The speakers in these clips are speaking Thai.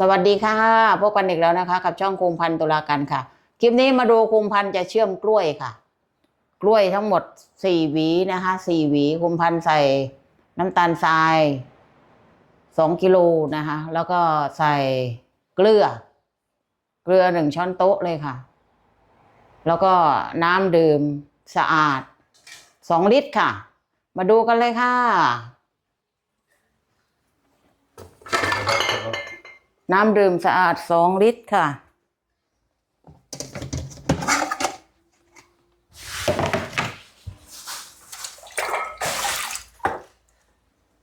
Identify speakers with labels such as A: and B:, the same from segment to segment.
A: สวัสดีค่ะพบกันอีกแล้วนะคะ กับช่องคุมพันตุลาการค่ะ คลิปนี้มาดูคุมพันจะเชื่อมกล้วยค่ะ กล้วยทั้งหมดสี่หวีนะคะสี่หวีคุมพันใส่น้ำตาลทรายสองกิโลนะคะแล้วก็ใส่เกลือ เกลือหนึ่งช้อนโต๊ะเลยค่ะ แล้วก็น้ำดื่มสะอาดสองลิตรค่ะ มาดูกันเลยค่ะ น้ำดื่มสะอาดสองลิตรค่ะ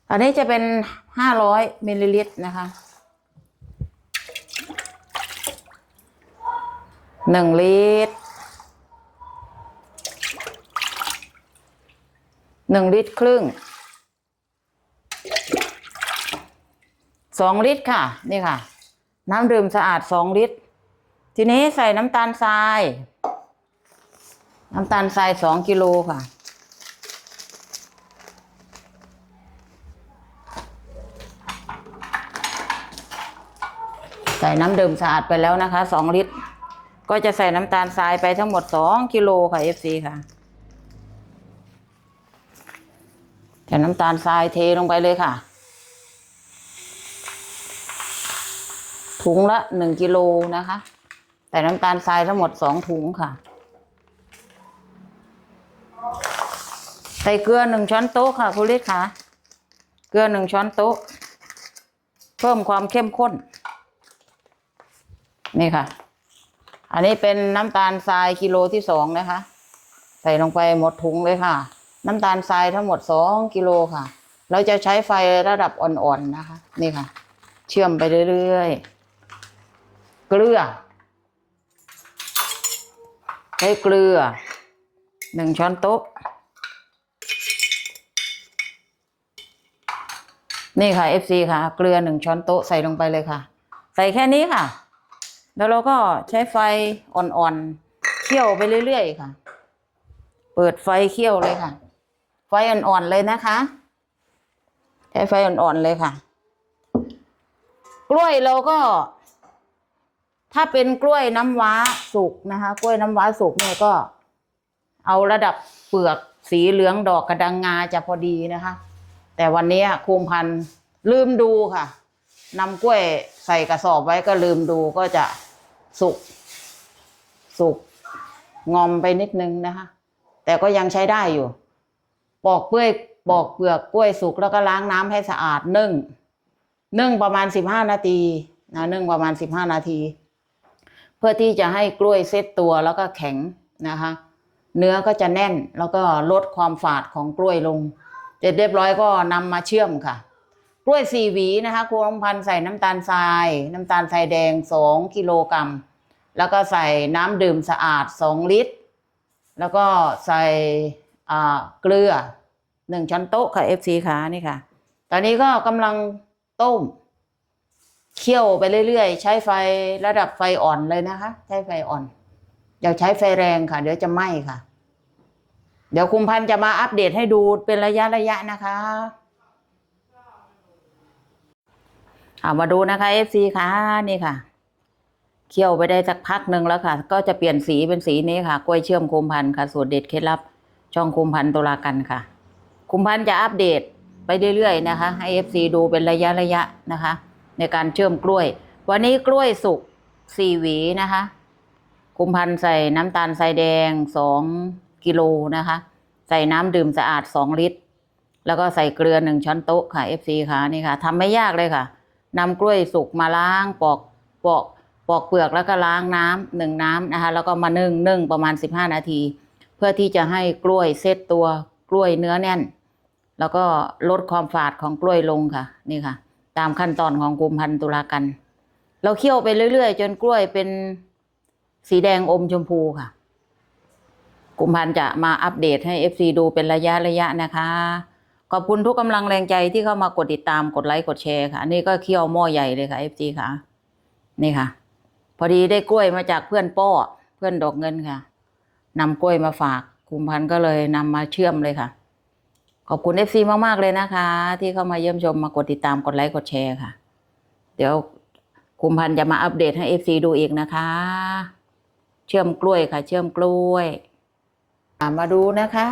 A: อันนี้จะเป็นห้าร้อยมิลลิลิตรนะคะหนึ่งลิตรหนึ่งลิตรครึ่งสองลิตรค่ะ นี่ค่ะ น้ำดื่มสะอาดสองลิตร ทีนี้ใส่น้ำตาลทราย น้ำตาลทรายสองกิโลค่ะ ใส่น้ำดื่มสะอาดไปแล้วนะคะสองลิตร ก็จะใส่น้ำตาลทรายไปทั้งหมดสองกิโลค่ะ FC ค่ะใส่น้ำตาลทรายเทลงไปเลยค่ะ ถุงละหนึ่งกิโลนะคะ แต่น้ำตาลทรายทั้งหมดสองถุงค่ะ ใส่เกลือหนึ่งช้อนโต๊ะค่ะคุณลิศค่ะ เกลือหนึ่งช้อนโต๊ะ เพิ่มความเข้มข้น นี่ค่ะ อันนี้เป็นน้ำตาลทรายกิโลที่สองนะคะ ใส่ลงไปหมดถุงเลยค่ะ น้ำตาลทรายทั้งหมดสองกิโลค่ะ เราจะใช้ไฟระดับอ่อนๆนะคะ นี่ค่ะเชื่อมไปเรื่อยๆ เกลือ ใช้เกลือหนึ่งช้อนโต๊ะ นี่ค่ะ FC ค่ะ เกลือหนึ่งช้อนโต๊ะใส่ลงไปเลยค่ะ ใส่แค่นี้ค่ะ แล้วเราก็ใช้ไฟอ่อนๆเคี่ยวไปเรื่อยๆค่ะ เปิดไฟเคี่ยวเลยค่ะ ไฟอ่อนๆเลยนะคะ ใช้ไฟอ่อนๆเลยค่ะ กล้วยเราก็ ถ้าเป็นกล้วยน้ำว้าสุกนะคะ กล้วยน้ำว้าสุกเนี่ยก็ เอาระดับเปลือกสีเหลืองดอกกระดังงาจะพอดีนะคะ แต่วันนี้คุมพันลืมดูค่ะนำกล้วยใส่กระสอบไว้ก็ลืมดูก็จะสุก สุกงอมไปนิดนึงนะคะ แต่ก็ยังใช้ได้อยู่ ปอกเปลือกปอกเปลือกกล้วยสุกแล้วก็ล้างน้ำให้สะอาดนึ่งนึ่งประมาณสิบห้านาทีนะนึ่งประมาณสิบห้านาที พื่อที่จะให้กล้วยเซตตัวแล้วก็แข็งนะคะ เนื้อก็จะแน่นแล้วก็ลดความฝาดของกล้วยลง เสร็จเรียบร้อยก็นำมาเชื่อมค่ะ กล้วยสี่หวีนะคะครูอมพันใส่น้ำตาลทราย น้ำตาลทรายแดงสองกิโลกรัมแล้วก็ใส่น้ำดื่มสะอาดสองลิตร แล้วก็ใส่เกลือหนึ่งช้อนโต๊ะค่ะ FC ค่ะนี่ค่ะ ตอนนี้ก็กำลังต้ม เคี่ยวไปเรื่อยๆ ใช้ไฟระดับไฟอ่อนเลยนะคะ ใช้ไฟอ่อน อย่าใช้ไฟแรงค่ะ เดี๋ยวจะไหม้ค่ะ เดี๋ยวคุมพันจะมาอัปเดตให้ดูเป็นระยะระยะนะคะเอามาดูนะคะ FC ค่ะนี่ค่ะ เคี่ยวไปได้สักพักหนึ่งแล้วค่ะ ก็จะเปลี่ยนสีเป็นสีนี้ค่ะ กล้วยเชื่อมคุมพันค่ะสูตรเด็ดเคล็ดลับ ช่องคุมพันตุลากันค่ะ คุมพันจะอัปเดตไปเรื่อยๆนะคะ ให้ FC ดูเป็นระยะระยะนะคะ ในการเชื่อมกล้วย วันนี้กล้วยสุกสี่หวีนะคะคุมพันใส่น้ำตาลทรายแดงสองกิโลนะคะ ใส่น้ำดื่มสะอาดสองลิตร แล้วก็ใส่เกลือหนึ่งช้อนโต๊ะค่ะ FC ค่ะนี่ค่ะทำไม่ยากเลยค่ะนำกล้วยสุกมาล้างปอกปอกปอกเปลือกแล้วก็ล้างน้ำหนึ่งน้ำนะคะ แล้วก็มานึ่งนึ่งประมาณสิบห้านาที เพื่อที่จะให้กล้วยเซตตัวกล้วยเนื้อแน่น แล้วก็ลดความฝาดของกล้วยลงค่ะ นี่ค่ะ ตามขั้นตอนของกุมพันธ์ตุลากัน เราเคี่ยวไปเรื่อยๆ จนกล้วยเป็นสีแดงอมชมพูค่ะกุมพันจะมาอัปเดตให้ FC ดูเป็นระยะระยะนะคะ ขอบคุณทุกกำลังแรงใจที่เข้ามากดติดตามกดไลค์กดแชร์ค่ะอันนี่ก็เคี่ยวหม้อใหญ่เลยค่ะ FC ค่ะ นี่ค่ะ พอดีได้กล้วยมาจากเพื่อนป้อเพื่อนดอกเงินค่ะนำกล้วยมาฝากกุมพันก็เลยนำมาเชื่อมเลยค่ะ ขอบคุณ FC มาก ๆ เลยนะคะ ที่เข้ามาเยี่ยมชมมากดติดตามกดไลค์กดแชร์ค่ะ เดี๋ยวคุมพันจะมาอัปเดตให้เอฟซีดูอีกนะคะ เชื่อมกล้วยค่ะ เชื่อมกล้วยมาดูนะคะ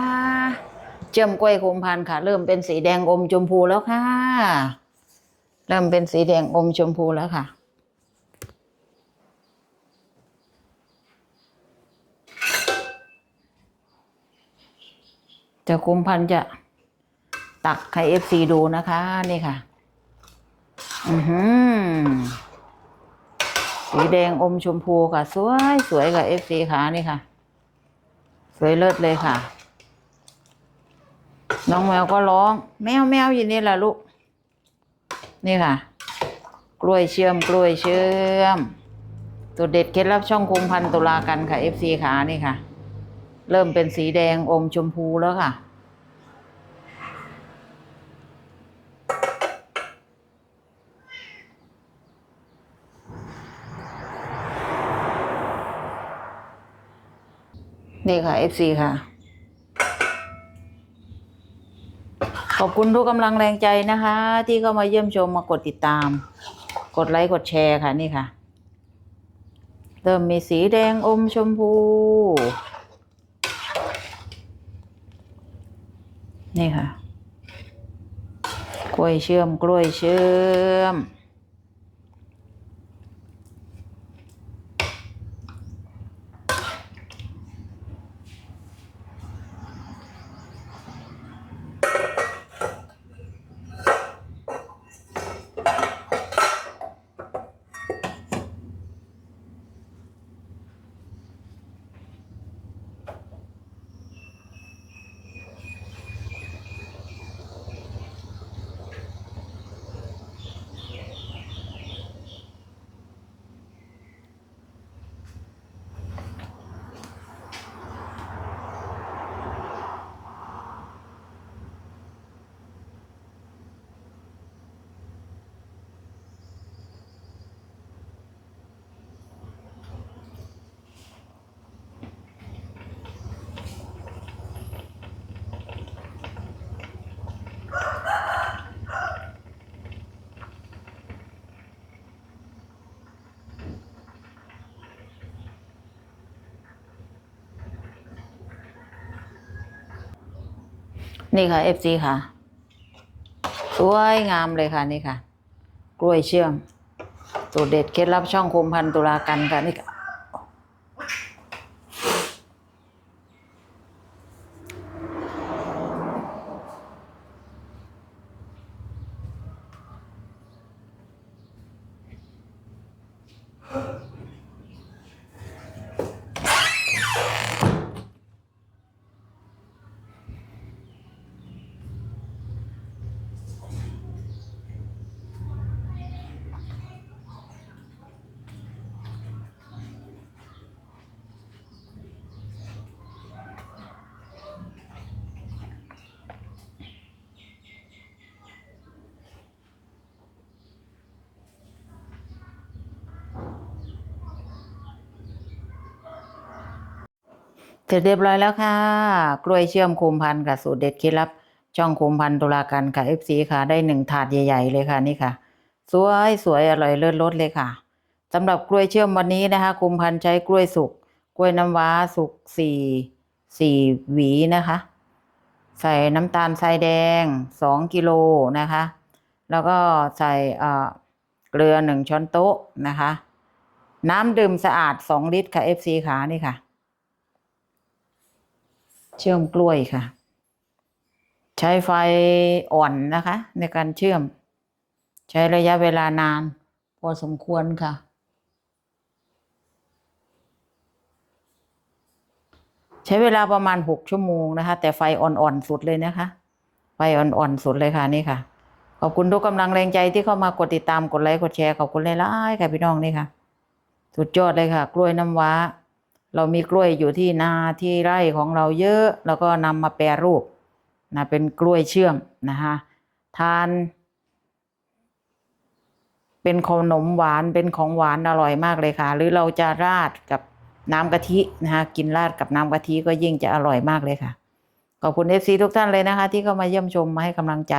A: เชื่อมกล้วยคุมพันค่ะ เริ่มเป็นสีแดงอมชมพูแล้วค่ะ เริ่มเป็นสีแดงอมชมพูแล้วค่ะจะคุมพันจะ ตักให้เอฟซีดูนะคะ นี่ค่ะ อือหือสีแดงอมชมพูค่ะ สวยสวยกับเอฟซีขานี่ค่ะ สวยเลิศเลยค่ะ น้องแมวก็ร้อง แมวแมวอยู่นี่แหละลูก นี่ค่ะ กล้วยเชื่อมกล้วยเชื่อมตัวเด็ดเคล็ดลับช่องคุมพันตุลากันค่ะเอฟซีขานี่ค่ะ เริ่มเป็นสีแดงอมชมพูแล้วค่ะ นี่ค่ะ FC ค่ะ ขอบคุณทุกกำลังแรงใจนะคะ ที่เข้ามาเยี่ยมชมมากดติดตาม กดไลค์กดแชร์ค่ะนี่ค่ะ เริ่มมีสีแดงอมชมพู นี่ค่ะ กล้วยเชื่อมกล้วยเชื่อม นี่ค่ะ FC ค่ะ สวยงามเลยค่ะนี่ค่ะ กล้วยเชื่อมสูตรเด็ดเคล็ดลับช่องคมพันตุลากันค่ะนี่ค่ะ เสร็จเรียบร้อยแล้วค่ะ กล้วยเชื่อมคุมพันธ์กับสูตรเด็ดเคล็ดลับ ช่องคุมพันธุ์ตุลากันค่ะ FC ค่ะ ได้หนึ่งถาดใหญ่ๆเลยค่ะนี่ค่ะ สวยสวยอร่อยเลิศรสเลยค่ะสำหรับกล้วยเชื่อมวันนี้นะคะคุมพันธ์ใช้กล้วยสุกกล้วยน้ำว้าสุกสี่สี่หวีนะคะ ใส่น้ำตาลทรายแดงสองกิโลนะคะ แล้วก็ใส่เกลือหนึ่งช้อนโต๊ะนะคะ น้ำดื่มสะอาดสองลิตรค่ะ FC ขานี่ค่ะ เชื่อมกล้วยค่ะ ใช้ไฟอ่อนนะคะ ในการเชื่อม ใช้ระยะเวลานาน พอสมควรค่ะ ใช้เวลาประมาณหกชั่วโมงนะคะ แต่ไฟอ่อนๆสุดเลยนะคะ ไฟอ่อนๆสุดเลยค่ะนี่ค่ะขอบคุณทุกกำลังแรงใจที่เข้ามากดติดตามกดไลค์กดแชร์ขอบคุณหลายๆค่ะพี่น้องนี่ค่ะ สุดยอดเลยค่ะ กล้วยน้ำว้า เรามีกล้วยอยู่ที่นาที่ไร่ของเราเยอะ แล้วก็นำมาแปรรูปนะเป็นกล้วยเชื่อมนะคะทาน เป็นขนมหวานเป็นของหวานอร่อยมากเลยค่ะ หรือเราจะราดกับน้ำกะทินะคะกินราดกับน้ำกะทิก็ยิ่งจะอร่อยมากเลยค่ะขอบคุณเอฟซีทุกท่านเลยนะคะ ที่เข้ามาเยี่ยมชมมาให้กำลังใจ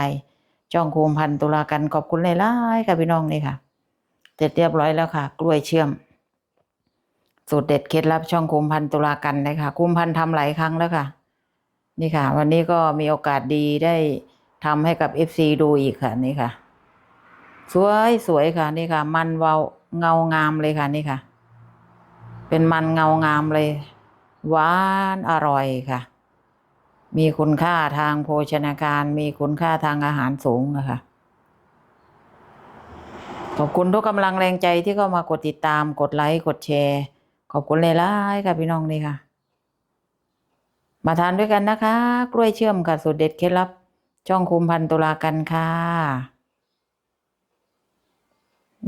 A: จ้องคูมพันตุลากันขอบคุณหลายๆค่ะพี่น้องนี่ค่ะ เสร็จเรียบร้อยแล้วค่ะ กล้วยเชื่อม สูตรเด็ดเคล็ดลับช่องคุมพันตุลากันเลยค่ะคุมพันทำหลายครั้งแล้วค่ะ นี่ค่ะ วันนี้ก็มีโอกาสดีได้ทำให้กับเอฟซีดูอีกค่ะ นี่ค่ะ สวยสวยค่ะ นี่ค่ะ มันเวาเงางามเลยค่ะ นี่ค่ะ เป็นมันเงางามเลยหวานอร่อยค่ะ มีคุณค่าทางโภชนาการ มีคุณค่าทางอาหารสูงนะคะขอบคุณทุกกำลังแรงใจที่เข้ามากดติดตามกดไลค์กดแชร์ ขอบคุณเลยล่ายๆค่ะพี่น้องนี่ค่ะ มาทานด้วยกันนะคะ กล้วยเชื่อมค่ะสูตรเด็ดเคล็ดลับ ช่องคุมพันตุลากันค่ะ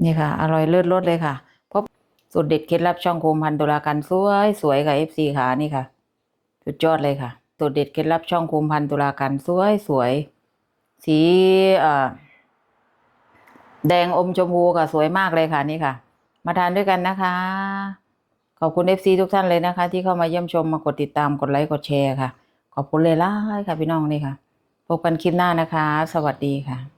A: นี่ค่ะ อร่อยเลิศรสเลยค่ะพบสูตรเด็ดเคล็ดลับช่องคุมพันตุลากันสวยสวยค่ะเอฟซีค่ะนี่ค่ะสุดยอดเลยค่ะสูตรเด็ดเคล็ดลับช่องคุมพันตุลากันสวยสวยสีเอ่อแดงอมชมพูค่ะสวยมากเลยค่ะนี่ค่ะ มาทานด้วยกันนะคะ อบคุณเอฟซีทุกท่านเลยนะคะ ที่เข้ามาเยี่ยมชมมากดติดตามกดไลค์กดแชร์ค่ะ ขอบคุณเลยล่ะค่ะพี่น้องนี่ค่ะ พบกันคลิปหน้านะคะ สวัสดีค่ะ